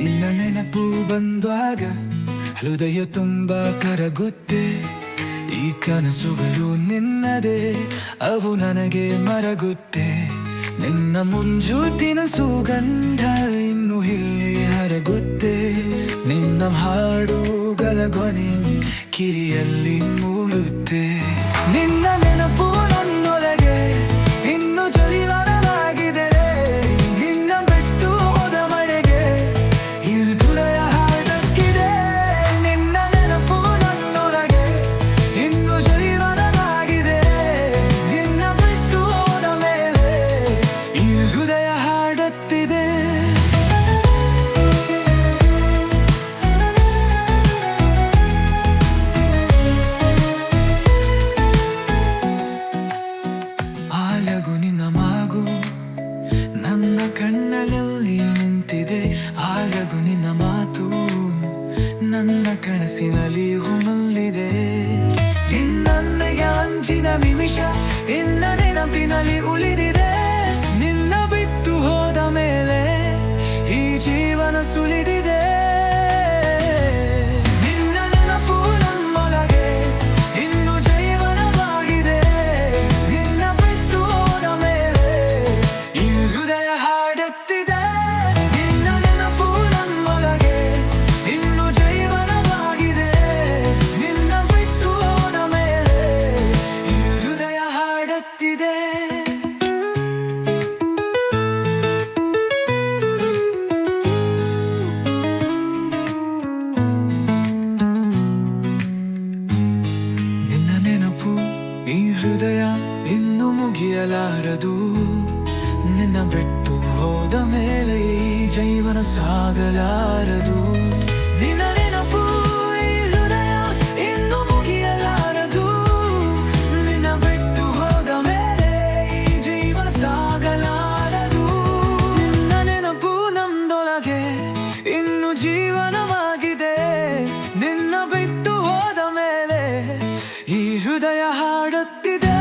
ಇಲ್ಲ ನೆನಪು ಬಂದಾಗ ಹೃದಯ ತುಂಬ ಕರಗುತ್ತೆ. ಈ ಕನಸುಗಳು ನಿನ್ನದೆ, ಅವು ನನಗೆ ಮರಗುತ್ತೆ. ನಿನ್ನ ಮುಂಜೂತಿನ ಸುಗಂಧ ಇನ್ನು ಇಲ್ಲಿ ಹರಗುತ್ತೆ. ನಿನ್ನ ಹಾಡುಗಳ ಗೊನೆ ಕಿರಿಯಲ್ಲಿ ಮೂಳುತ್ತೆ. ನಿನ್ನ ನನ್ನ ಕಣ್ಣಲ್ಲಿ ನಿಂತಿದೆ ಆಗದು ನಿನ್ನ ಮಾತು. ನನ್ನ ಕನಸಿನಲ್ಲಿ ಹುಮಲ್ಲಿದೆ ನಿನ್ನನ್ನೆಯ ಅಂಜಿದ ನಿಮಿಷ, ಇನ್ನ ನೆನಪಿನಲ್ಲಿ ಉಳಿದಿದೆ. ನಿನ್ನ ಬಿಟ್ಟು ಹೋದ ಮೇಲೆ ಈ ಜೀವನ ಸುಳಿದಿದೆ ಈ ಹೃದಯ ಇನ್ನು ಮುಗಿಯಲಾರದು. ನಿನ್ನ ಬಿಟ್ಟು ಹೋದ ಮೇಲೆ ಈ ಜೀವನ ಸಾಗಲಾರದು. ನಿನ್ನ ನೆನಪು ಈ ಹೃದಯ ಇನ್ನು ನಿನ್ನ ಮೇಲೆ ಈ ಜೀವನ ಈ ಹೃದಯ ಹಾಡುತ್ತಿದೆ.